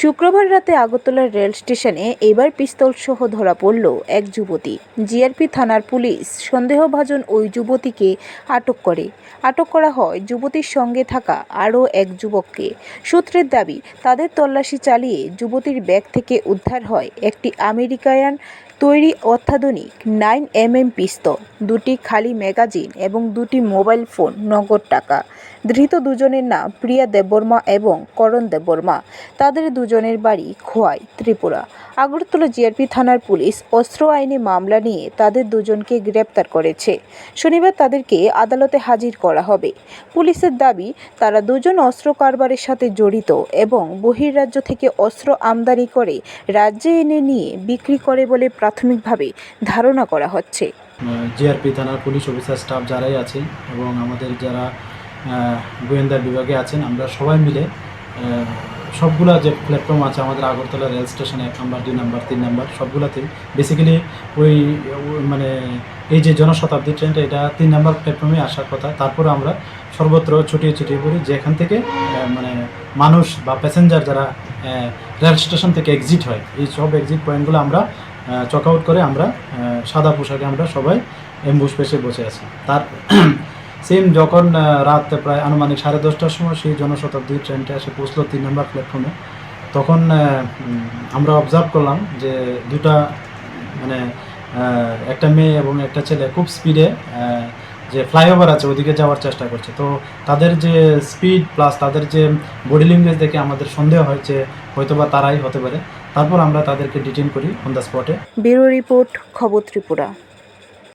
শুক্রবার রাতে আগরতলার রেল স্টেশনে এবার পিস্তল সহ ধরা পড়ল এক যুবতী। জিআরপি থানার পুলিশ সন্দেহভাজন ওই যুবতীকে আটক করে। আটক করা হয় যুবতীর সঙ্গে থাকা আরও এক যুবককে। সূত্রের দাবি, তাদের তল্লাশি চালিয়ে যুবতীর ব্যাগ থেকে উদ্ধার হয় একটি আমেরিকায়ান তৈরি অত্যাধুনিক নাইন এম এম পিস্তল, দুটি খালি ম্যাগাজিন এবং দুটি মোবাইল ফোন, নগদ টাকা। ধৃত দুজনের নাম প্রিয়া দেববর্মা এবং করণ দেববর্মা। তাদের দুজনের বাড়ি খোয়াই, ত্রিপুরা। আগরতলা জিআরপি থানার পুলিশ অস্ত্র আইনে মামলা নিয়ে তাদের দুজনকে গ্রেপ্তার করেছে। শনিবার তাদেরকে আদালতে হাজির করা হবে। পুলিশের দাবি, তারা দুজন অস্ত্র কারবারের সাথে জড়িত এবং বহির্রাজ্য থেকে অস্ত্র আমদানি করে রাজ্যে এনে নিয়ে বিক্রি করে বলে প্রাথমিকভাবে ধারণা করা হচ্ছে। জিআরপি থানার পুলিশ অফিসার স্টাফ যারাই আছে এবং আমাদের যারা গোয়েন্দা বিভাগে আছেন। আমরা সবাই মিলে সবগুলা যে প্ল্যাটফর্ম আছে আমাদের আগরতলা রেল স্টেশনে এক নম্বর, দুই নম্বর, তিন নম্বর সবগুলাতেই বেসিক্যালি ওই ওই মানে এই যে জনশতাব্দী ট্রেনটা এটা তিন নম্বর প্ল্যাটফর্মে আসার কথা। তারপরে আমরা সর্বত্র ছুটিয়ে ছুটিয়ে পড়ি। যেখান থেকে মানে মানুষ বা প্যাসেঞ্জার যারা রেল স্টেশন থেকে এক্সিট হয়, এই সব এক্সিট পয়েন্টগুলো আমরা চক আউট করে আমরা সাদা পোশাকে আমরা সবাই এম্বুস পেশে বসে আছি। তার সেম যখন রাত প্রায় আনুমানিক সাড়ে দশটার সময় সেই জনশতাব্দীর ট্রেনটা এসে পৌঁছলো তিন নম্বর প্ল্যাটফর্মে তখন আমরা অবজার্ভ করলাম যে দুটা মানে একটা মেয়ে এবং একটা ছেলে খুব স্পিডে যে ফ্লাইওভার আছে ওদিকে যাওয়ার চেষ্টা করছে। তো তাদের যে স্পিড প্লাস তাদের যে বডি ল্যাঙ্গুয়েজ দেখে আমাদের সন্দেহ হয় যে হয়তোবা তারাই হতে পারে। তারপর আমরা তাদেরকে ডিটেন করি অন দ্য স্পটে ব্যুরো রিপোর্ট, খবর ত্রিপুরা।